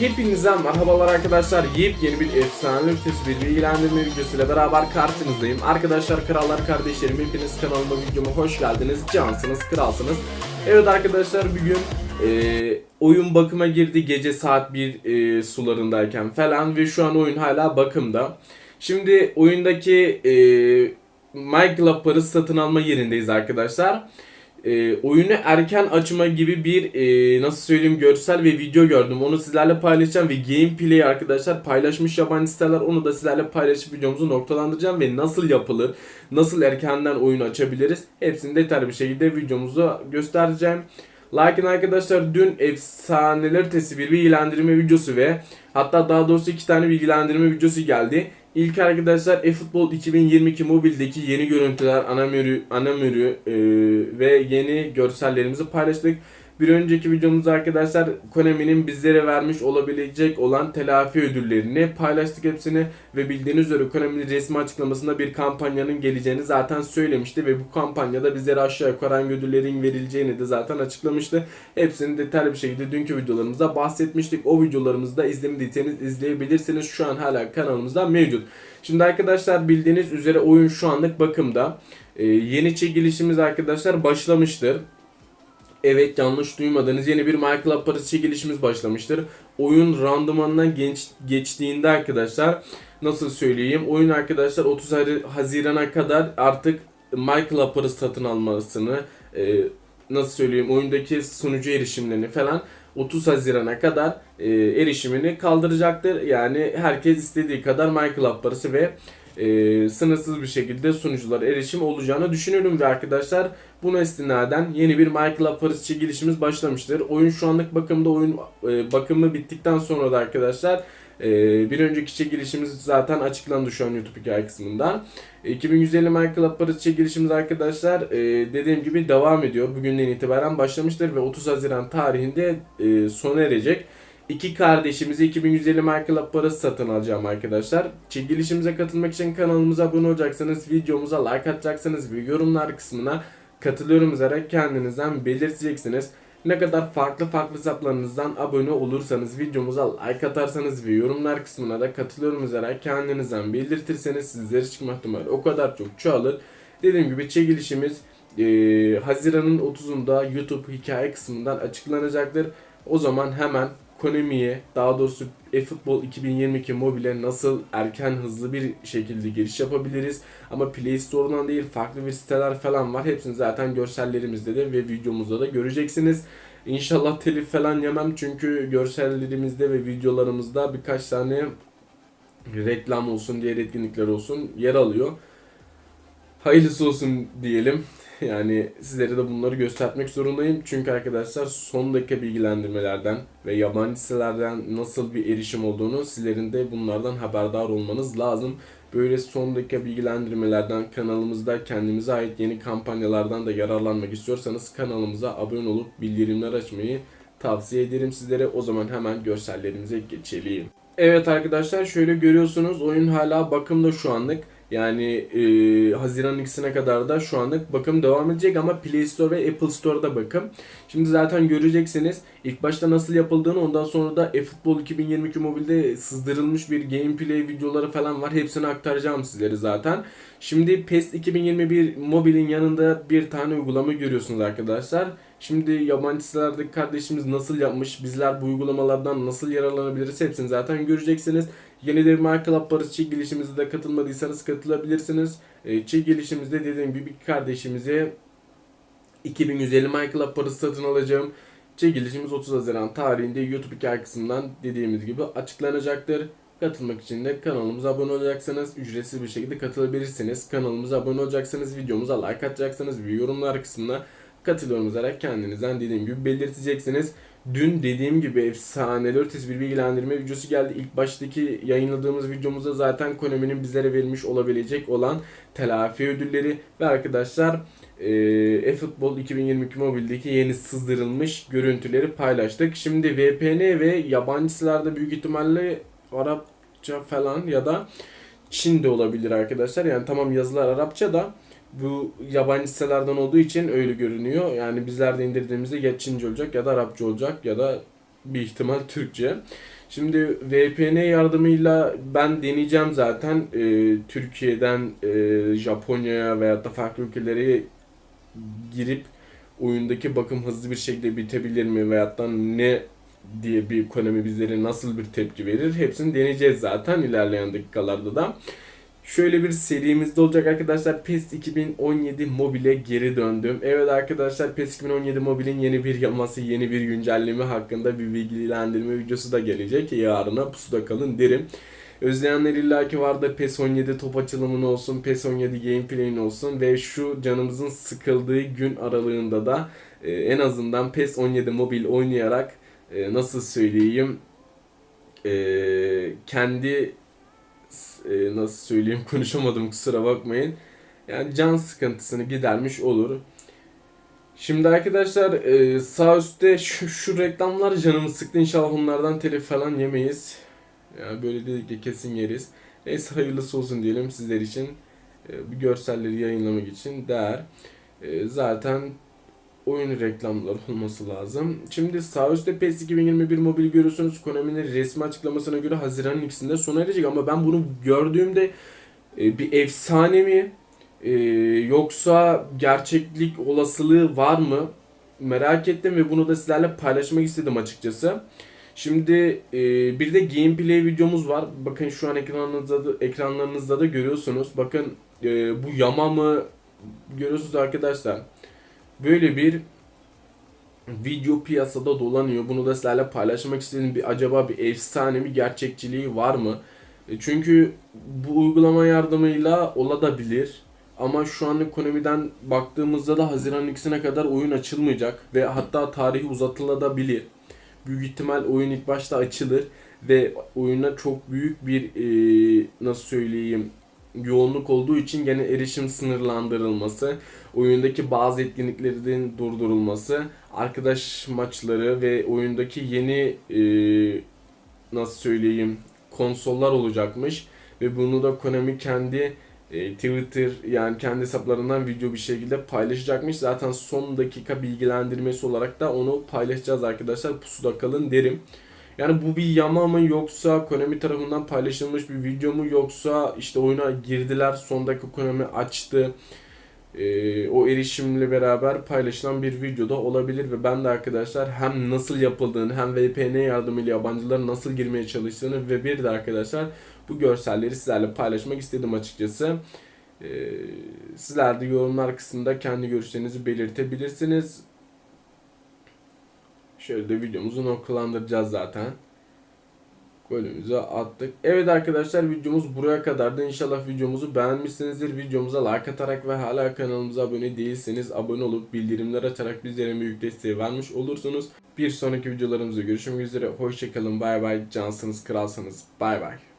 Hepinize merhabalar arkadaşlar. Yepyeni bir efsane ötesi bir bilgilendirme videosuyla beraber karşınızdayım. Arkadaşlar krallar kardeşlerim hepiniz kanalıma videoma hoş geldiniz. Cansınız, kralsınız. Evet arkadaşlar bugün e, oyun bakıma girdi gece saat 1 e, sularındayken falan ve şu an oyun hala bakımda. Şimdi oyundaki e, Michael Par'ı satın alma yerindeyiz arkadaşlar e, oyunu erken açma gibi bir e, nasıl söyleyeyim görsel ve video gördüm. Onu sizlerle paylaşacağım ve gameplay arkadaşlar paylaşmış yabancı siteler onu da sizlerle paylaşıp videomuzu noktalandıracağım ve nasıl yapılır, nasıl erkenden oyunu açabiliriz hepsini detaylı bir şekilde videomuzda göstereceğim. Lakin arkadaşlar dün efsaneler ötesi bir bilgilendirme videosu ve hatta daha doğrusu iki tane bilgilendirme videosu geldi. İlk arkadaşlar eFootball 2022 mobildeki yeni görüntüler, ana menü, ana menü e, ve yeni görsellerimizi paylaştık. Bir önceki videomuzda arkadaşlar Konami'nin bizlere vermiş olabilecek olan telafi ödüllerini paylaştık hepsini ve bildiğiniz üzere Konami'nin resmi açıklamasında bir kampanyanın geleceğini zaten söylemişti ve bu kampanyada bizlere aşağı yukarı hangi ödüllerin verileceğini de zaten açıklamıştı. Hepsini detaylı bir şekilde dünkü videolarımızda bahsetmiştik. O videolarımızda izlemediyseniz izleyebilirsiniz. Şu an hala kanalımızda mevcut. Şimdi arkadaşlar bildiğiniz üzere oyun şu anlık bakımda. Ee, yeni çekilişimiz arkadaşlar başlamıştır. Evet yanlış duymadınız. Yeni bir Minecraft parası çekilişimiz başlamıştır. Oyun randımanından genç, geçtiğinde arkadaşlar nasıl söyleyeyim? Oyun arkadaşlar 30 Haziran'a kadar artık Minecraft parası satın almasını e, nasıl söyleyeyim oyundaki sunucu erişimlerini falan 30 Haziran'a kadar e, erişimini kaldıracaktır. Yani herkes istediği kadar Minecraft parası ve e, sınırsız bir şekilde sunuculara erişim olacağını düşünüyorum ve arkadaşlar buna istinaden yeni bir Minecraft parası çekilişimiz başlamıştır. Oyun şu anlık bakımda oyun e, bakımı bittikten sonra da arkadaşlar bir önceki çekilişimiz zaten açıklandı şu an YouTube hikaye kısmından. 2150 Minecraft parası çekilişimiz arkadaşlar e, dediğim gibi devam ediyor. Bugünden itibaren başlamıştır ve 30 Haziran tarihinde e, sona erecek. İki kardeşimize 2150 Minecraft parası satın alacağım arkadaşlar. Çekilişimize katılmak için kanalımıza abone olacaksanız, videomuza like atacaksınız ve yorumlar kısmına katılıyorum yazarak kendinizden belirteceksiniz. Ne kadar farklı farklı hesaplarınızdan abone olursanız, videomuza like atarsanız ve yorumlar kısmına da katılıyorum yazarak kendinizden belirtirseniz sizlere çıkma ihtimali o kadar çok çoğalır. Dediğim gibi çekilişimiz e, Haziran'ın 30'unda YouTube hikaye kısmından açıklanacaktır. O zaman hemen Konami'ye daha doğrusu eFootball 2022 mobile nasıl erken hızlı bir şekilde giriş yapabiliriz. Ama Play Store'dan değil farklı bir siteler falan var. Hepsini zaten görsellerimizde de ve videomuzda da göreceksiniz. İnşallah telif falan yemem çünkü görsellerimizde ve videolarımızda birkaç tane reklam olsun, diğer etkinlikler olsun yer alıyor. Hayırlısı olsun diyelim. Yani sizlere de bunları göstermek zorundayım. Çünkü arkadaşlar son dakika bilgilendirmelerden ve yabancı sitelerden nasıl bir erişim olduğunu sizlerin de bunlardan haberdar olmanız lazım. Böyle son dakika bilgilendirmelerden kanalımızda kendimize ait yeni kampanyalardan da yararlanmak istiyorsanız kanalımıza abone olup bildirimler açmayı tavsiye ederim sizlere. O zaman hemen görsellerimize geçelim. Evet arkadaşlar şöyle görüyorsunuz oyun hala bakımda şu anlık. Yani e, Haziran ikisine kadar da şu anlık bakım devam edecek ama Play Store ve Apple Store'da bakım. Şimdi zaten göreceksiniz ilk başta nasıl yapıldığını ondan sonra da eFootball 2022 mobilde sızdırılmış bir gameplay videoları falan var. Hepsini aktaracağım sizlere zaten. Şimdi PES 2021 mobilin yanında bir tane uygulama görüyorsunuz arkadaşlar. Şimdi yabancı sitelerdeki kardeşimiz nasıl yapmış, bizler bu uygulamalardan nasıl yararlanabiliriz hepsini zaten göreceksiniz. Yeni bir Minecraft parası çekilişimize de katılmadıysanız katılabilirsiniz. E, çekilişimizde dediğim gibi bir kardeşimize 2150 Minecraft parası satın alacağım. Çekilişimiz 30 Haziran tarihinde YouTube hikaye kısmından dediğimiz gibi açıklanacaktır. Katılmak için de kanalımıza abone olacaksınız. Ücretsiz bir şekilde katılabilirsiniz. Kanalımıza abone olacaksınız. Videomuza like atacaksınız. Ve yorumlar kısmına katılıyorum yazarak kendinizden dediğim gibi belirteceksiniz. Dün dediğim gibi efsaneli ötesi bir bilgilendirme videosu geldi. İlk baştaki yayınladığımız videomuzda zaten Konami'nin bizlere vermiş olabilecek olan telafi ödülleri ve arkadaşlar e, eFootball 2022 mobildeki yeni sızdırılmış görüntüleri paylaştık. Şimdi VPN ve yabancı sitelerde büyük ihtimalle Arapça falan ya da Çin de olabilir arkadaşlar. Yani tamam yazılar Arapça da bu yabancı sitelerden olduğu için öyle görünüyor. Yani bizler de indirdiğimizde ya Çince olacak ya da Arapça olacak ya da bir ihtimal Türkçe. Şimdi VPN yardımıyla ben deneyeceğim zaten Ee, Türkiye'den e, Japonya'ya veya da farklı ülkelere girip oyundaki bakım hızlı bir şekilde bitebilir mi veyahut da ne diye bir ekonomi bizlere nasıl bir tepki verir hepsini deneyeceğiz zaten ilerleyen dakikalarda da. Şöyle bir serimizde olacak arkadaşlar. PES 2017 Mobile'e geri döndüm. Evet arkadaşlar PES 2017 Mobile'in yeni bir yaması, yeni bir güncelleme hakkında bir bilgilendirme videosu da gelecek. Yarına pusuda kalın derim. Özleyenler illaki vardı PES 17 top açılımın olsun, PES 17 gameplay'in olsun ve şu canımızın sıkıldığı gün aralığında da e, en azından PES 17 mobil oynayarak e, nasıl söyleyeyim e, kendi e, nasıl söyleyeyim konuşamadım kusura bakmayın. Yani can sıkıntısını gidermiş olur. Şimdi arkadaşlar e, sağ üstte şu, şu reklamlar canımı sıktı. İnşallah onlardan telif falan yemeyiz. Yani böyle dedik ki kesin yeriz. Neyse hayırlısı olsun diyelim sizler için. E, bu görselleri yayınlamak için değer. E, zaten oyun reklamları olması lazım. Şimdi sağ üstte PES 2021 mobil görüyorsunuz. Konami'nin resmi açıklamasına göre Haziran'ın ikisinde sona erecek ama ben bunu gördüğümde e, bir efsane mi e, yoksa gerçeklik olasılığı var mı merak ettim ve bunu da sizlerle paylaşmak istedim açıkçası. Şimdi e, bir de gameplay videomuz var. Bakın şu an ekranınızda da, ekranlarınızda da görüyorsunuz. Bakın e, bu yama mı görüyorsunuz arkadaşlar. Böyle bir video piyasada dolanıyor. Bunu da sizlerle paylaşmak istedim. Bir acaba bir efsane mi gerçekçiliği var mı? E, Çünkü bu uygulama yardımıyla olabilir. Ama şu an ekonomiden baktığımızda da Haziran ikisine kadar oyun açılmayacak ve hatta tarihi uzatılabilir. Büyük ihtimal oyun ilk başta açılır ve oyuna çok büyük bir e, nasıl söyleyeyim yoğunluk olduğu için gene erişim sınırlandırılması, oyundaki bazı etkinliklerin durdurulması, arkadaş maçları ve oyundaki yeni e, nasıl söyleyeyim konsollar olacakmış ve bunu da Konami kendi e, Twitter yani kendi hesaplarından video bir şekilde paylaşacakmış. Zaten son dakika bilgilendirmesi olarak da onu paylaşacağız arkadaşlar. Pusuda kalın derim. Yani bu bir yama mı yoksa Konami tarafından paylaşılmış bir video mu yoksa işte oyuna girdiler son dakika Konami açtı. Ee, o erişimle beraber paylaşılan bir videoda olabilir ve ben de arkadaşlar hem nasıl yapıldığını hem VPN yardımıyla yabancıların nasıl girmeye çalıştığını ve bir de arkadaşlar bu görselleri sizlerle paylaşmak istedim açıkçası. Ee, sizler de yorumlar kısmında kendi görüşlerinizi belirtebilirsiniz. Şöyle de videomuzu noktalandıracağız zaten. Golümüzü attık. Evet arkadaşlar videomuz buraya kadardı. İnşallah videomuzu beğenmişsinizdir. Videomuza like atarak ve hala kanalımıza abone değilseniz abone olup bildirimler açarak bizlere büyük desteği vermiş olursunuz. Bir sonraki videolarımızda görüşmek üzere. Hoşçakalın. Bay bay. Cansınız, kralsınız. Bay bay.